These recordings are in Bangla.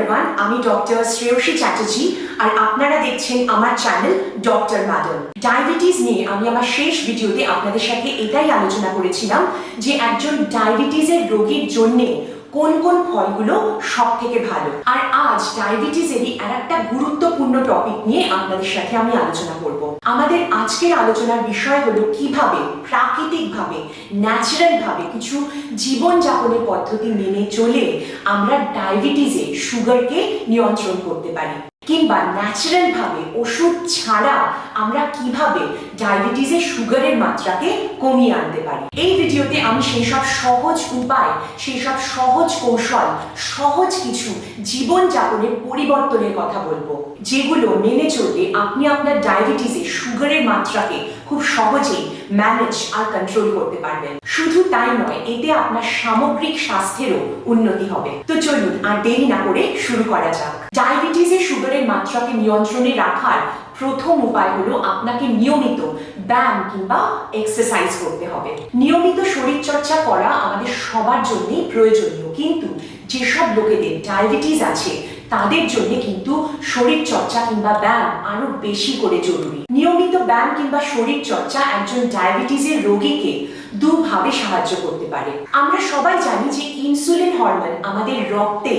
এভরিওয়ান আমি ডক্টর শ্রেয়সী চ্যাটার্জি আর আপনারা দেখছেন আমার চ্যানেল ডক্টর ম্যাডাম ডায়াবেটিস নিয়ে আমি আমার শেষ ভিডিওতে আপনাদের সাথে এটাই আলোচনা করেছিলাম যে একজন ডায়াবেটিসের রোগীর জন্যে কোন কোন ফলগুলো সব থেকে ভালো? আর আজ ডায়াবেটিসেরই আর একটা গুরুত্বপূর্ণ টপিক নিয়ে আপনাদের সাথে আমি আলোচনা করব। আমাদের আজকের আলোচনার বিষয় হলো কীভাবে, প্রাকৃতিকভাবে, ন্যাচারালভাবে কিছু জীবনযাপনের পদ্ধতি মেনে চলে আমরা ডায়াবেটিসে সুগারকে নিয়ন্ত্রণ করতে পারি। কিংবা ন্যাচারাল ভাবে ওষুধ ছাড়া আমরা কীভাবে ডায়াবেটিসের সুগারের মাত্রাকে কমিয়ে আনতে পারি? এই ভিডিওতে আমি সেই সব সহজ উপায়, সেই সব সহজ কৌশল, সহজ কিছু জীবনযাপনের পরিবর্তনের কথা বলব, যেগুলো মেনে চললে আপনি আপনার ডায়াবেটিসে সুগারের মাত্রাকে খুব সহজেই ম্যানেজ আর কন্ট্রোল করতে পারবেন। শুধু তাই নয়, এতে আপনার সামগ্রিক স্বাস্থ্যেরও উন্নতি হবে। তো চলুন আর দেরি না করে শুরু করা যাক। ডায়াবেটিসে সুগারের মাত্রাকে নিয়ন্ত্রণে রাখার প্রথম উপায় হলো আপনাকে নিয়মিত ব্যায়াম কিংবা এক্সারসাইজ করতে হবে। নিয়মিত শরীরচর্চা করা আমাদের সবার জন্যই প্রয়োজনীয়। কিন্তু যেসব লোকেদের ডায়াবেটিস আছে তাদের জন্য কিন্তু শরীর চর্চা কিংবা ব্যায়াম আরও বেশি করে জরুরি। নিয়মিত ব্যায়াম কিংবা শরীর চর্চা একজন ডায়াবেটিসের রোগীকে দুভাবে সাহায্য করতে পারে। আমরা সবাই জানি যে ইনসুলিন হরমোন আমাদের রক্তে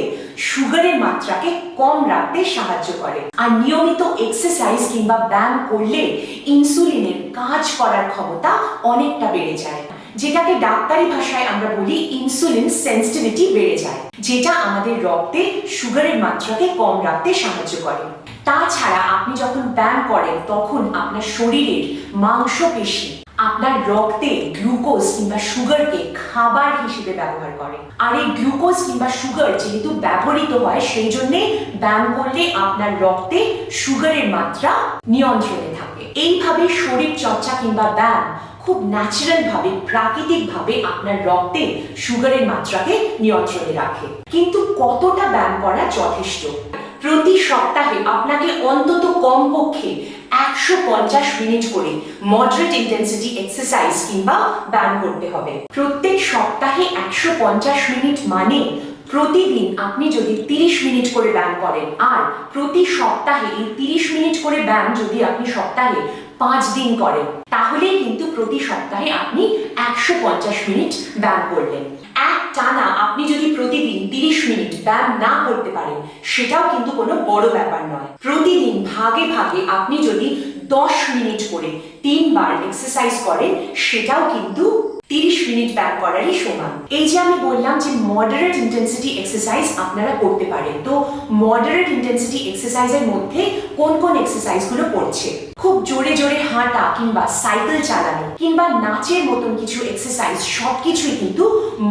সুগারের মাত্রাকে কম রাখতে সাহায্য করে। আর নিয়মিত এক্সারসাইজ কিংবা ব্যায়াম করলে ইনসুলিনের কাজ করার ক্ষমতা অনেকটা বেড়ে যায়। যেটাকে ডাক্তারি ভাষায় আমরা বলি ইনসুলিন সেন্সিটিভিটি বেড়ে যায়, যেটা আমাদের রক্তে সুগারের মাত্রাকে কম রাখতে সাহায্য করে। তাছাড়া আপনি যখন ব্যায়াম করেন, তখন আপনার শরীরের মাংসপেশি আপনার রক্তে গ্লুকোজ কিংবা সুগারকে খাবার হিসেবে ব্যবহার করে। আর এই গ্লুকোজ কিংবা সুগার যেহেতু ব্যবহৃত হয়, সেই জন্যে ব্যায়াম করলে আপনার রক্তে সুগারের মাত্রা নিয়ন্ত্রণে থাকে। এইভাবে শরীর চর্চা কিংবা ব্যায়াম খুব ন্যাচারাল ভাবে, প্রাকৃতিক ভাবে আপনার রক্তে সুগারের মাত্রাকে নিয়ন্ত্রণে রাখে। কিন্তু কতটা ব্যায়াম করা যথেষ্ট? প্রতি সপ্তাহে আপনাকে অন্তত কমপক্ষে একশো পঞ্চাশ মিনিট করে মডারেট ইন্টেন্সিটি এক্সারসাইজ কিংবা ব্যায়াম করতে হবে। প্রত্যেক সপ্তাহে একশো পঞ্চাশ মিনিট মানে প্রতিদিন আপনি যদি তিরিশ মিনিট করে ব্যায়াম করেন, আর প্রতি সপ্তাহে এই তিরিশ মিনিট করে ব্যায়াম যদি আপনি সপ্তাহে পাঁচ দিন করেন তাহলে কিন্তু প্রতি সপ্তাহে আপনি একশো পঞ্চাশ মিনিট ব্যায়াম করলেন। এক টানা আপনি যদি প্রতিদিন তিরিশ মিনিট ব্যায়াম না করতে পারেন, সেটাও কিন্তু কোনো বড় ব্যাপার নয়। প্রতিদিন ভাগে ভাগে আপনি যদি দশ মিনিট করে তিনবার এক্সারসাইজ করেন, সেটাও কিন্তু তিরিশ মিনিট ব্যায়াম করারই সমান এই যে আমি বললাম যে মডারেট ইন্টেন্সিটি এক্সারসাইজ আপনারা করতে পারেন। তো মডারেট ইন্টেন্সিটি এক্সারসাইজের মধ্যে কোন কোন এক্সারসাইজগুলো পড়ছে? খুব জোরে জোরে হাঁটা কিংবা সাইকেল চালানো কিংবা নাচের মতন কিছু এক্সারসাইজ সবকিছুই কিন্তু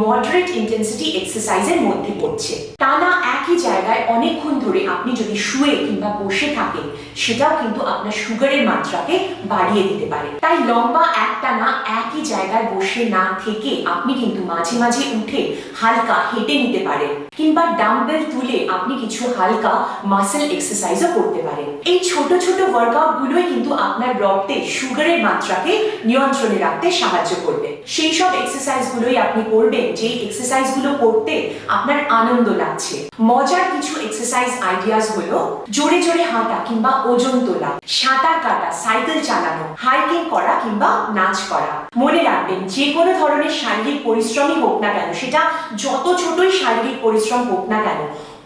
মডারেট ইন্টেন্সিটি এক্সারসাইজের মধ্যে পড়ছে। টানা একই জায়গায় অনেকক্ষণ ধরে আপনি যদি শুয়ে কিংবা বসে থাকেন, সেটাও কিন্তু আপনার সুগারের মাত্রাকে বাড়িয়ে দিতে পারে। তাই লম্বা একটানা একই জায়গায় বসে না থেকে আপনি কিন্তু মাঝে মাঝে উঠে হালকা হেঁটে নিতে পারেন কিংবা ডাম্বেল তুলে আপনি কিছু হালকা মাসেল এক্সারসাইজও করতে পারেন। এই ছোট ছোট ওয়ার্কআউট গুলোই কিন্তু আপনার রক্তে সুগারের মাত্রাকে নিয়ন্ত্রণে রাখতে সাহায্য করবে। সেই সব এক্সারসাইজ গুলোই আপনি করবেন যে এক্সারসাইজগুলো করতে আপনার আনন্দ লাগছে। মজার কিছু এক্সারসাইজ আইডিয়াস হলো জোরে জোরে হাঁটা কিংবা ওজন তোলা, সাঁতার কাটা, সাইকেল চালানো হাইকিং করা কিংবা নাচ করা। মনে রাখবেন, যে কোনো ধরনের শারীরিক পরিশ্রমই হোক না কেন, সেটা যত ছোটই শারীরিক পরিশ্রম হোক না কেন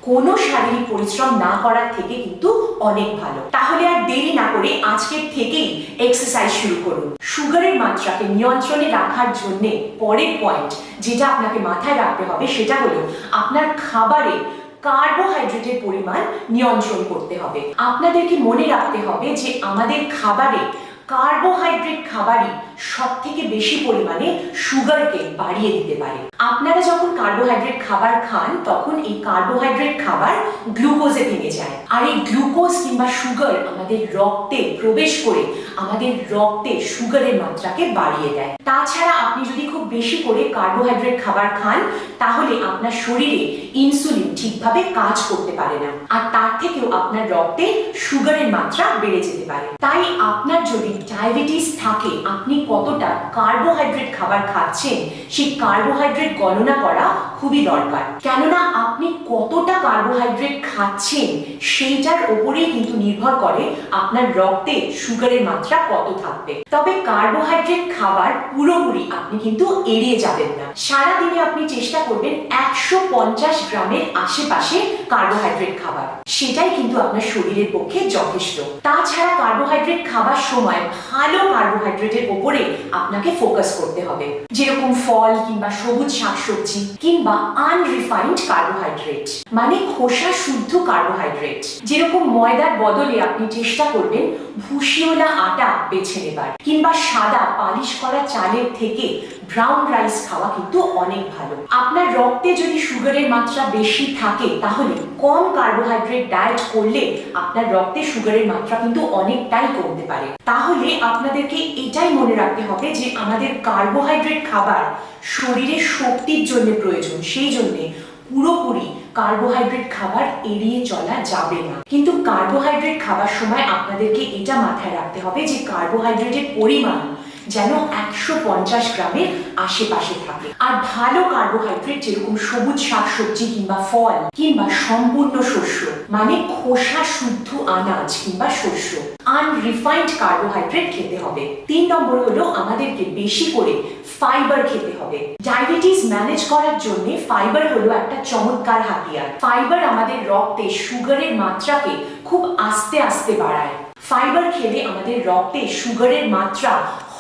কোনো শারীরিক পরিশ্রম না করার থেকে কিন্তু অনেক ভালো। তাহলে আর দেরি না করে আজকের থেকেই এক্সারসাইজ শুরু করুন। সুগারের মাত্রাকে নিয়ন্ত্রণে রাখার জন্য পরের পয়েন্ট যেটা আপনাকে মাথায় রাখতে হবে সেটা হলো আপনার খাবারে কার্বোহাইড্রেটের পরিমাণ নিয়ন্ত্রণ করতে হবে। আপনাদেরকে মনে রাখতে হবে যে আমাদের খাবারে কার্বোহাইড্রেট খাবারই সব থেকে বেশি পরিমাণে সুগারকে বাড়িয়ে দিতে পারে। আপনারা যখন কার্বোহাইড্রেট খাবার খান, তখন এই কার্বোহাইড্রেট খাবার গ্লুকোজে ভেঙে যায়। আর এই গ্লুকোজ কিংবা সুগার আমাদের রক্তে প্রবেশ করে, আমাদের রক্তে সুগারের মাত্রাকে বাড়িয়ে দেয়। তাছাড়া আপনি যদি খুব বেশি করে কার্বোহাইড্রেট খাবার খান, তাহলে আপনার শরীরে ইনসুলিন ঠিকভাবে কাজ করতে পারে না। আর তার থেকেও আপনার রক্তে সুগারের মাত্রা বেড়ে যেতে পারে। তাই আপনার যদি ডায়াবেটিস থাকে, আপনি কতটা কার্বোহাইড্রেট খাবার খাচ্ছেন, সেই কার্বোহাইড্রেট গণনা করা খুবই দরকার। কেননা আপনি কতটা কার্বোহাইড্রেট খাচ্ছেন, সেইটার ওপরেই কিন্তু নির্ভর করে আপনার রক্তে সুগারের মাত্রা কত থাকবে। তবে কার্বোহাইড্রেট খাবার পুরোপুরি আপনি কিন্তু এড়িয়ে যাবেন না। সারাদিনে আপনি চেষ্টা করবেন একশো পঞ্চাশ গ্রামের আশেপাশে কার্বোহাইড্রেট খাবার। সেটাই কিন্তু আপনার শরীরের পক্ষে যথেষ্ট। তাছাড়া কার্বোহাইড্রেট খাবার সময় ভালো কার্বোহাইড্রেটের ওপরে আপনাকে ফোকাস করতে হবে। যেরকম ফল কিংবা সবুজ শাকসবজি কিংবা আনরিফাইন্ড কার্বোহাইড্রেট মানে খোসা শুদ্ধ কার্বোহাইড্রেট যেরকম ময়দার বদলে আপনি চেষ্টা করবেন ভুসিওলা আটা বেছে নেবার কিংবা সাদা পালিশ করা চালের থেকে ব্রাউন রাইস খাওয়া কিন্তু অনেক ভালো। আপনার রক্তে যদি সুগারের মাত্রা বেশি থাকে, তাহলে কম কার্বোহাইড্রেট ডায়েট করলে আপনার রক্তে সুগারের মাত্রা কিন্তু অনেকটাই কমতে পারে। তাহলে আপনাদেরকে এটাই মনে রাখতে হবে যে আমাদের কার্বোহাইড্রেট খাবার শরীরে শক্তির জন্য প্রয়োজন। সেই জন্য পুরোপুরি কার্বোহাইড্রেট খাবার এড়িয়ে চলা যাবে না। কিন্তু কার্বোহাইড্রেট খাবার সময় আপনাদেরকে এটা মাথায় রাখতে হবে যে কার্বোহাইড্রেটের পরিমাণ যেন একশো পঞ্চাশ গ্রামের আশেপাশে থাকে। আর ভালো কার্বোহাইড্রেট যেরকম সবুজ শাকসবজি কিংবা ফল কিংবা সম্পূর্ণ শস্য মানে খোসা শুদ্ধ আনাজ কিংবা শস্য। আনরিফাইন্ড কার্বোহাইড্রেট খেতে হবে। তিন নম্বর হলো আমাদেরকে বেশি করে ফাইবার খেতে হবে। ডায়াবেটিস ম্যানেজ করার জন্য ফাইবার হলো একটা চমৎকার হাতিয়ার। ফাইবার আমাদের রক্তে সুগারের মাত্রাকে খুব আস্তে আস্তে বাড়ায়। ফাইবার খেলে আমাদের রক্তে সুগারের মাত্রা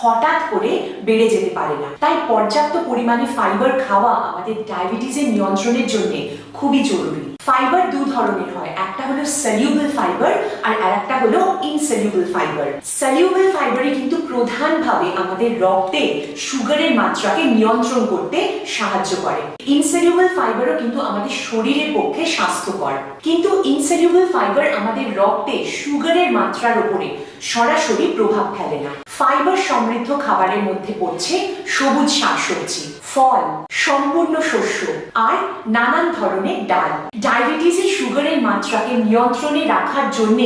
হঠাৎ করে বেড়ে যেতে পারে না। তাই পর্যাপ্ত পরিমাণে ফাইবার খাওয়া আমাদের ডায়াবেটিসের নিয়ন্ত্রণের জন্য খুবই জরুরি। ফাইবার দু ধরনের হয়, একটা হলো সলিউবল ফাইবার আর আরেকটা হলো ইনসলিউবল ফাইবার সলিউবল ফাইবারে কিন্তু প্রধানভাবে আমাদের রক্তে সুগারের মাত্রাকে নিয়ন্ত্রণ করতে সাহায্য করে। ইনসলিউবল ফাইবারও কিন্তু আমাদের শরীরের পক্ষে স্বাস্থ্যকর। কিন্তু ইনসলিউবল ফাইবার আমাদের রক্তে সুগারের মাত্রার উপরে সরাসরি প্রভাব ফেলে না। ফাইবার সমৃদ্ধ খাবারের মধ্যে পড়ছে সবুজ শাকসবজি, ফল, সম্পূর্ণ শস্য আর নানান ধরনের ডাল। ডায়াবেটিসের সুগারের মাত্রাকে নিয়ন্ত্রণে রাখার জন্য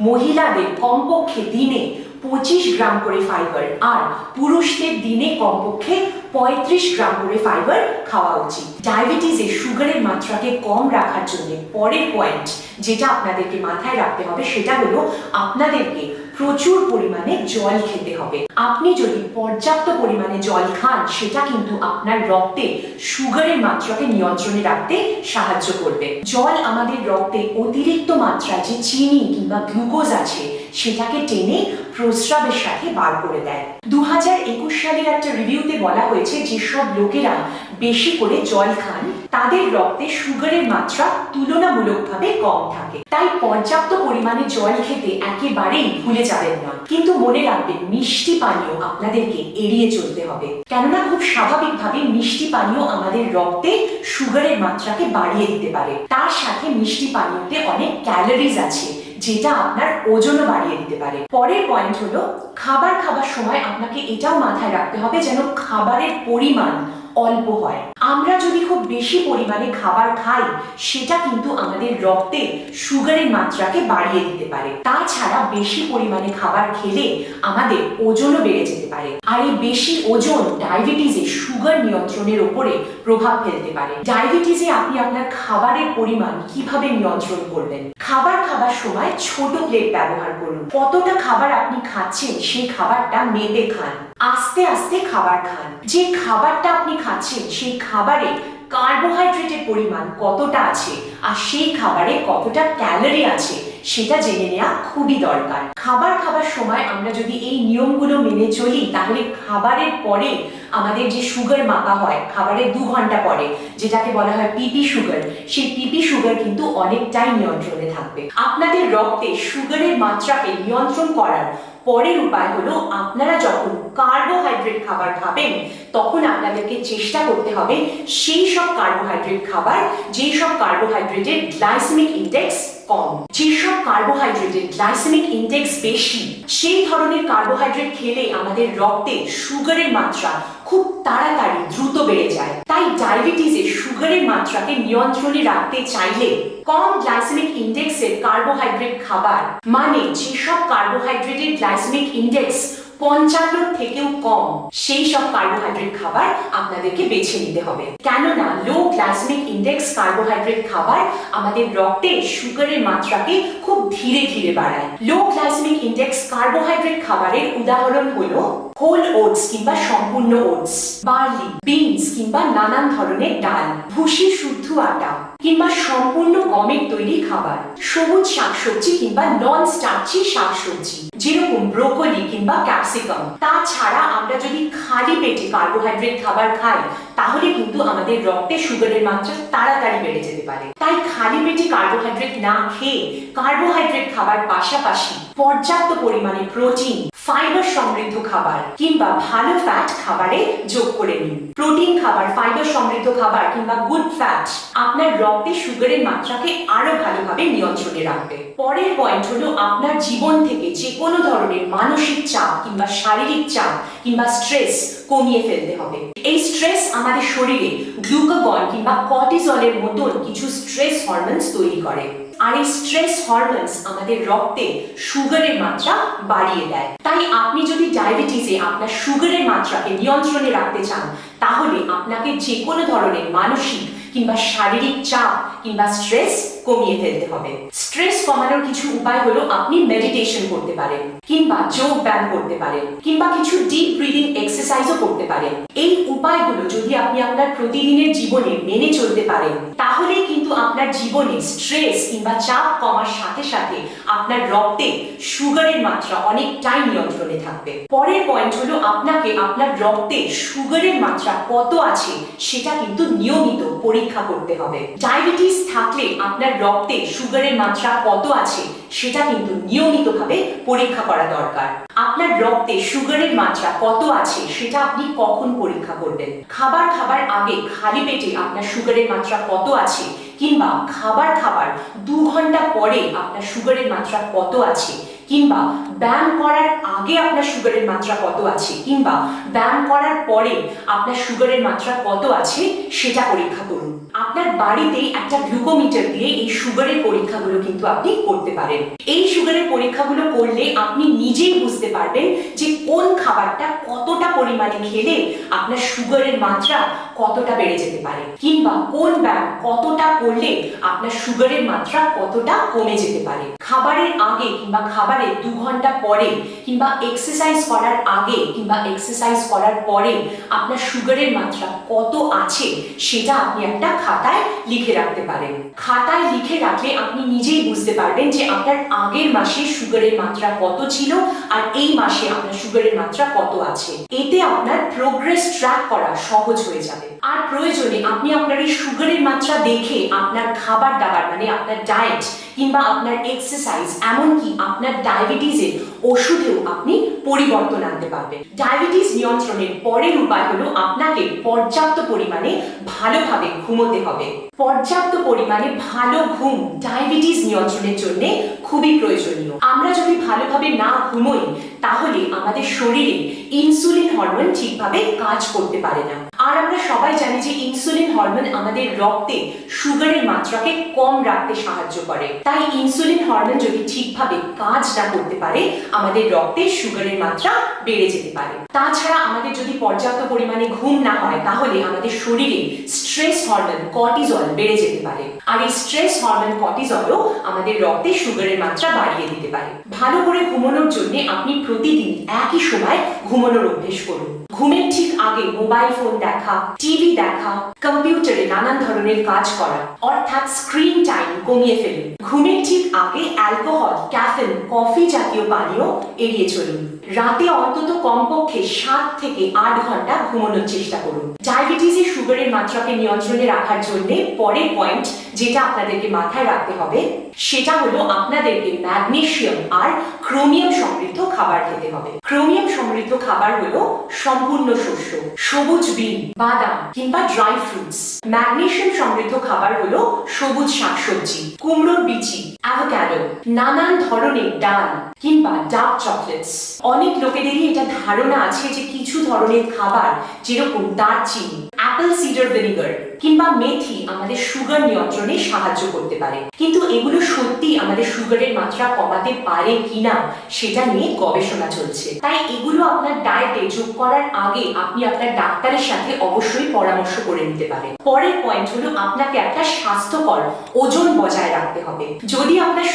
মহিলাদের কমপক্ষে দিনে পঁচিশ গ্রাম করে ফাইবার আর পুরুষদের দিনে কমপক্ষে পঁয়ত্রিশ গ্রাম করে ফাইবার খাওয়া উচিত। ডায়াবেটিসে সুগারের মাত্রাকে কম রাখার জন্য পরের পয়েন্ট যেটা আপনাদেরকে মাথায় রাখতে হবে সেটা হলো আপনাদেরকে প্রচুর পরিমাণে জল খেতে হবে। আপনি যদি পর্যাপ্ত পরিমাণে জল খান, সেটা কিন্তু আপনার রক্তে সুগারের মাত্রাকে নিয়ন্ত্রণে রাখতে সাহায্য করবে। জল আমাদের রক্তে অতিরিক্ত মাত্রা যে চিনি কিংবা গ্লুকোজ আছে সেটাকে টেনে প্রস্রাবের সাথে বার করে দেয়। দু হাজার একুশ সালের একটা রিভিউতে বলা হয়েছে যেসব লোকেরা বেশি করে জল খান, তাদের রক্তে সুগারের মাত্রা তুলনামূলকভাবে কম থাকে। তাই পর্যাপ্ত পরিমাণে জল খেতে একেবারেই ভুলে যাবেন না। কিন্তু মনে রাখবেন, মিষ্টি পানীয় আপনাদেরকে এড়িয়ে চলতে হবে। কেননা খুব স্বাভাবিকভাবে মিষ্টি পানীয় আমাদের রক্তে সুগারের মাত্রাকে বাড়িয়ে দিতে পারে। তার সাথে মিষ্টি পানীয়তে অনেক ক্যালোরিজ আছে। যেটা আপনার ওজনও বাড়িয়ে দিতে পারে। পরের পয়েন্ট হলো, খাবার খাবার সময় আপনাকে এটাও মাথায় রাখতে হবে যেন খাবারের পরিমাণ অল্প হয়। আমরা যদি খুব বেশি পরিমাণে খাবার খাই, সেটা কিন্তু আমাদের রক্তে সুগারের মাত্রাকে বাড়িয়ে দিতে পারে। তাছাড়া বেশি পরিমাণে খাবার খেলে আমাদের ওজনও বেড়ে যেতে পারে। আর এই বেশি ওজন ডায়াবেটিসে সুগার নিয়ন্ত্রণের উপরে প্রভাব ফেলতে পারে। ডায়াবেটিসে আপনি আপনার খাবারের পরিমাণ কীভাবে নিয়ন্ত্রণ করবেন? খাবার খাবার সময় ছোট প্লেট ব্যবহার করুন। কতটা খাবার আপনি খাচ্ছেন, সেই খাবারটা মেপে খান। আস্তে আস্তে খাবার খান। যে খাবারটা আপনি খাচ্ছেন, সেই খাবারে কার্বোহাইড্রেটের পরিমাণ কতটা আছে আর সেই খাবারে কতটা ক্যালোরি আছে, সেটা জেনে নেওয়া খুবই দরকার। খাবার খাবার সময় আমরা যদি এই নিয়মগুলো মেনে চলি, তাহলে খাবারের পরে আমাদের যে সুগার মাপা হয়, খাবারের দু ঘণ্টা পরে, যেটাকে বলা হয় পিপি সুগার, সেই পিপি সুগার কিন্তু অনেকটাই নিয়ন্ত্রণে থাকবে। আপনাদের রক্তে সুগারের মাত্রাকে নিয়ন্ত্রণ করার পরের উপায় হলো আপনারা যখন কার্বোহাইড্রেট খাবার খাবেন, তখন আপনাদেরকে চেষ্টা করতে হবে সেই সব কার্বোহাইড্রেট খাবার, যেই সব কার্বোহাইড্রেটের গ্লাইসেমিক ইন্ডেক্স কম। যেসব কার্বোহাইড্রেটের গ্লাইসেমিক ইন্ডেক্স বেশি, সেই ধরনের কার্বোহাইড্রেট খেলে আমাদের রক্তে সুগারের মাত্রা খুব তাড়াতাড়ি দ্রুত বেড়ে যায়। তাই ডায়াবেটিসে সুগারের মাত্রাকে নিয়ন্ত্রণে রাখতে চাইলে কম গ্লাইসেমিক ইন্ডেক্সের কার্বোহাইড্রেট খাবার। মানে যেসব কার্বোহাইড্রেটের গ্লাইসেমিক ইন্ডেক্স পঞ্চান্ন থেকেও কম সেই সব কার্বোহাইড্রেট খাবার আপনাদেরকে বেছে নিতে হবে। কেননা লো গ্লাইসেমিক ইন্ডেক্স কার্বোহাইড্রেট খাবার আমাদের রক্তে সুগারের মাত্রাকে খুব ধীরে ধীরে বাড়ায়। লো গ্লাইসেমিক ইন্ডেক্স কার্বোহাইড্রেট খাবারের উদাহরণ হলো হোল ওটস কিংবা সম্পূর্ণ ওটস, বার্লি, বিনস কিংবা নানান ধরনের ডাল ভুসি শুদ্ধ আটা কিংবা সম্পূর্ণ গমের তৈরি খাবার, সবুজ শাকসবজি কিংবা নন স্টার্চি শাকসবজি, যেরকম ব্রোকলি কিংবা ক্যাপসিকাম। তাছাড়া আমরা যদি খালি পেটে কার্বোহাইড্রেট খাবার খাই, তাহলে কিন্তু আমাদের রক্তে সুগারের মাত্রা তাড়াতাড়ি বেড়ে যেতে পারে। তাই খালি পেটে কার্বোহাইড্রেট না খেয়ে কার্বোহাইড্রেট খাবার পাশাপাশি পর্যাপ্ত পরিমাণে প্রোটিন ফাইবার সমৃদ্ধ খাবার কিংবা ভালো ফ্যাট খাবারে যোগ করে নিন। প্রোটিন খাবার ফাইবার সমৃদ্ধ খাবার কিংবা গুড ফ্যাট আপনার রক্তে সুগারের মাত্রাকে আরও ভালোভাবে নিয়ন্ত্রণে রাখবে। পরের পয়েন্ট হলো আপনার জীবন থেকে যে কোনো ধরনের মানসিক চাপ কিংবা শারীরিক চাপ কিংবা স্ট্রেস কমিয়ে ফেলতে হবে। এই স্ট্রেস আমাদের শরীরে গ্লুকাগন কিংবা কর্টিজলের মতন কিছু স্ট্রেস হরমোনস তৈরি করে। আর এই স্ট্রেস হরমোনস আমাদের রক্তে সুগারের মাত্রা বাড়িয়ে দেয়। তাই আপনি যদি ডায়াবেটিসে আপনার সুগারের মাত্রাকে নিয়ন্ত্রণে রাখতে চান, তাহলে আপনাকে যে কোনো ধরনের মানসিক কিংবা শারীরিক চাপ কিংবা স্ট্রেস কমিয়ে ফেলতে হবে। স্ট্রেস কমানোর কিছু উপায় হলো আপনি মেডিটেশন করতে পারেন, কিংবা যোগ ব্যায়াম করতে পারেন, কিংবা কিছু ডিপ ব্রিদিং এক্সারসাইজও করতে পারেন। এই উপায়গুলো যদি আপনি আপনার প্রতিদিনের জীবনে মেনে চলতে পারেন তাহলে কিন্তু আপনার জীবনে স্ট্রেস কিংবা চাপ কমার সাথে সাথে আপনার রক্তে সুগারের মাত্রা অনেকটাই নিয়ন্ত্রণে থাকবে। পরের পয়েন্ট হলো আপনাকে আপনার রক্তে সুগারের মাত্রা কত আছে, সেটা কিন্তু নিয়মিত পরীক্ষা করতে হবে। ডায়াবেটিস থাকলে আপনার রক্তে সুগারের মাত্রা কত আছে সেটা কিন্তু নিয়মিতভাবে পরীক্ষা করা দরকার। আপনার রক্তে সুগারের মাত্রা কত আছে সেটা আপনি কখন পরীক্ষা করবেন? খাবার খাবার আগে খালি পেটে আপনার সুগারের মাত্রা কত আছে কিংবা খাবার খাবার দু ঘণ্টা পরে আপনার সুগারের মাত্রা কত আছে কিংবা ব্যায়াম করার আগে আপনার সুগারের মাত্রা কত আছে? কিংবা ব্যায়াম করার পরে আপনার সুগারের মাত্রা কত আছে? সেটা পরীক্ষা করুন। আপনার বাড়িতে একটা গ্লুকোমিটার দিয়ে এই সুগারের পরীক্ষাগুলো কিন্তু আপনি করতে পারেন। এই সুগারের পরীক্ষাগুলো করলে আপনি নিজেই বুঝতে পারবেন যে কোন খাবারটা কতটা পরিমাণে খেলে আপনার সুগারের মাত্রা কতটা বেড়ে যেতে পারে? কিংবা কোন ব্যায়াম কতটা করলে আপনার সুগারের মাত্রা কতটা কমে যেতে পারে? খাবারের আগে কিংবা খাবারের দু ঘণ্টা পরে কিংবা এক্সারসাইজ করার আগে কিংবা এক্সারসাইজ করার পরে আপনার সুগারের মাত্রা কত আছে সেটা আপনি একটা খাতায় লিখে রাখতে পারেন। খাতায় লিখে রাখলে আপনি নিজেই বুঝতে পারবেন যে আপনার আগের মাসে সুগারের মাত্রা কত ছিল আর এই মাসে আপনার সুগারের মাত্রা কত আছে। এতে আপনার প্রোগ্রেস ট্র্যাক করা সহজ হয়ে যাবে। আর প্রয়োজনে আপনি আপনার এই সুগারের মাত্রা দেখে আপনার খাবার দাবার মানে আপনার ডায়েট কিংবা আপনার এক্সারসাইজ এমনকি আপনার ডায়াবেটিসের ওষুধেও আপনি পরিবর্তন আনতে পারবেন। ডায়াবেটিস নিয়ন্ত্রণের পরের উপায় হলো আপনাকে পর্যাপ্ত পরিমাণে ভালোভাবে ঘুমোতে হবে। পর্যাপ্ত পরিমাণে ভালো ঘুম ডায়াবেটিস নিয়ন্ত্রণের জন্য খুবই প্রয়োজনীয়। আমরা যদি ভালোভাবে না ঘুমোই, তাহলে আমাদের শরীরে ইনসুলিন হরমোন ঠিকভাবে কাজ করতে পারে না। আর আমরা সবাই জানি যে ইনসুলিন হরমোন আমাদের রক্তে সুগারের মাত্রাকে কম রাখতে সাহায্য করে। তাই ইনসুলিন হরমোন যদি ঠিকভাবে কাজ না করতে পারে, আমাদের রক্তে সুগারের মাত্রা বেড়ে যেতে পারে। তাছাড়া আমাদের যদি পর্যাপ্ত পরিমাণে ঘুম না হয়, তাহলে আমাদের শরীরে স্ট্রেস হরমোন কর্টিজল বেড়ে যেতে পারে। আর এই স্ট্রেস হরমোন কর্টিজলও আমাদের রক্তে সুগারের মাত্রা বাড়িয়ে দিতে পারে। ভালো করে ঘুমানোর জন্য আপনি প্রতিদিন একই সময় ঘুমানোর অভ্যেস করুন। ঘুমের ঠিক আগে মোবাইল ফোন দেখা টিভি দেখা কম্পিউটারে নানান ধরনের কাজ করা, অর্থাৎ স্ক্রিন টাইম কমিয়ে ফেলুন। ঘুমের ঠিক আগে অ্যালকোহল ক্যাফেন কফি জাতীয় পানীয় এড়িয়ে চলুন। রাতে অন্তত কমপক্ষে সাত থেকে আট ঘণ্টা ঘুমানোর চেষ্টা করুন। ডায়াবেটিসের সুগারের মাত্রাকে নিয়ন্ত্রণে রাখার জন্য পরের পয়েন্ট যেটা আপনাদেরকে মাথায় রাখতে হবে, সেটা হলো আপনাদেরকে ম্যাগনেশিয়াম আর ক্রোমিয়াম সমৃদ্ধ খাবার খেতে হবে। ক্রোমিয়াম সমৃদ্ধ খাবার হলো সম্পূর্ণ শস্য, সবুজ বিন, বাদাম কিংবা ড্রাই ফ্রুটস। ম্যাগনেশিয়াম সমৃদ্ধ খাবার হলো সবুজ শাকসবজি, কুমড়োর বিচি অ্যাভোক্যাডো নানান ধরনের ডাল কিংবা ডার্ক চকলেটস। অনেক লোকেদেরই এটা ধারণা আছে যে কিছু ধরনের খাবার যেরকম দারচিনি, অ্যাপেল সিডার ভিনিগার কিংবা মেথি আমাদের সুগার নিয়ন্ত্রণে সাহায্য করতে পারে। কিন্তু এগুলো সত্যি আমাদের সুগারের মাত্রা কমাতে পারে কিনা সেটা নিয়ে গবেষণা চলছে। তাই এগুলো আপনার ডায়েটে যোগ করার আগে আপনি আপনার ডাক্তারের সাথে অবশ্যই পরামর্শ করে নিতে পারেন। পরের পয়েন্ট হলো আপনাকে একটা স্বাস্থ্যকর ওজন বজায় রাখতে হবে। যদি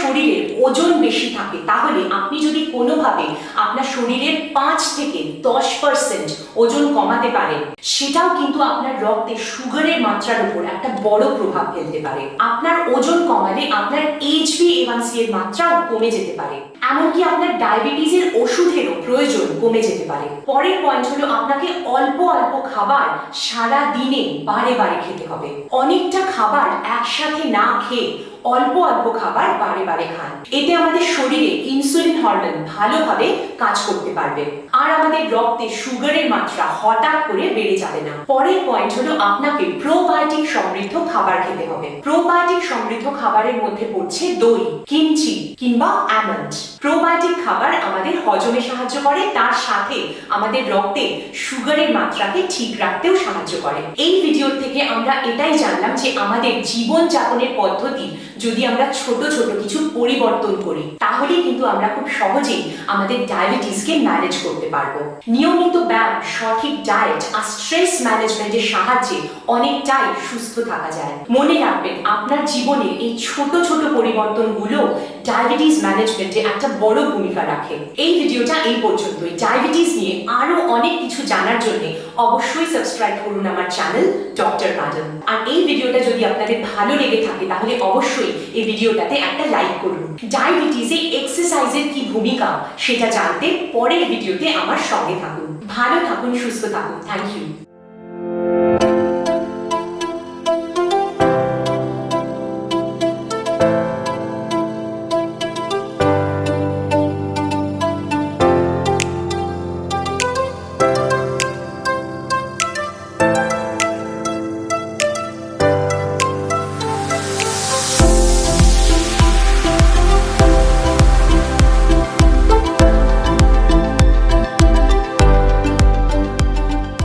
আপনার শরীরে ওজন বেশি থাকে, তাহলে আপনি যদি কোনোভাবে আপনার শরীরের পাঁচ থেকে দশ পার্সেন্ট ওজন কমাতে পারেন, সেটাও কিন্তু আপনার রক্তে সুগারের মাত্রার উপর একটা বড় প্রভাব ফেলতে পারে। আপনার ওজন কমালে আপনার এইচবি এওয়ানসি এর মাত্রাও কমে যেতে পারে। এমনকি আপনার ডায়াবেটিসের ওষুধেরও প্রয়োজন কমে যেতে পারে। পরের পয়েন্ট হলো আপনাকে অল্প অল্প খাবার সারা দিনে বারে বারে খেতে হবে। অনেকটা খাবার একসাথে না খেয়ে অল্প অল্প খাবার বারে বারে খান। এতে আমাদের শরীরে ইনসুলিন হরমোন ভালোভাবে কাজ করতে পারবে আর আমাদের রক্তে সুগারের মাত্রা হঠাৎ করে বেড়ে যাবে না। পরের পয়েন্ট হলো আপনাকে প্রোবায়োটিক সমৃদ্ধ খাবার খেতে হবে। প্রোবায়োটিক সমৃদ্ধ খাবারের মধ্যে পড়ছে দই কিমচি কিংবা অ্যামন্ড প্রোবায়োটিক খাবার আমাদের হজমে সাহায্য করে, তার সাথে আমাদের রক্তে সুগারের মাত্রাকে ঠিক রাখতেও সাহায্য করে। এই ভিডিও থেকে আমরা এটাই জানলাম যে আমাদের জীবনযাপনের পদ্ধতি যদি আমরা ছোট ছোট কিছু পরিবর্তন করি তাহলে কিন্তু আমরা খুব সহজেই আমাদের ডায়াবেটিসকে ম্যানেজ করতে পারব। নিয়মিত ব্যায়াম, সঠিক ডায়েট আর স্ট্রেস ম্যানেজমেন্টের সাহায্যে অনেকটাই সুস্থ থাকা যায়। মনে রাখবেন, আপনার জীবনে এই ছোট ছোট পরিবর্তনগুলো ডায়াবেটিস ম্যানেজমেন্টে একটা বড় ভূমিকা রাখে। এই ভিডিওটা এই পর্যন্তই। ডায়াবেটিস নিয়ে আরও অনেক কিছু জানার জন্য অবশ্যই সাবস্ক্রাইব করুন আমার চ্যানেল ডক্টর ম্যাডাম আর এই ভিডিওটা যদি আপনাদের ভালো লেগে থাকে, তাহলে অবশ্যই এই ভিডিওটাতে একটা লাইক করুন। ডায়াবেটিসে এক্সারসাইজের কি ভূমিকা, সেটা জানতে পরের ভিডিওতে আমার সঙ্গে থাকুন। ভালো থাকুন, সুস্থ থাকুন। Thank you.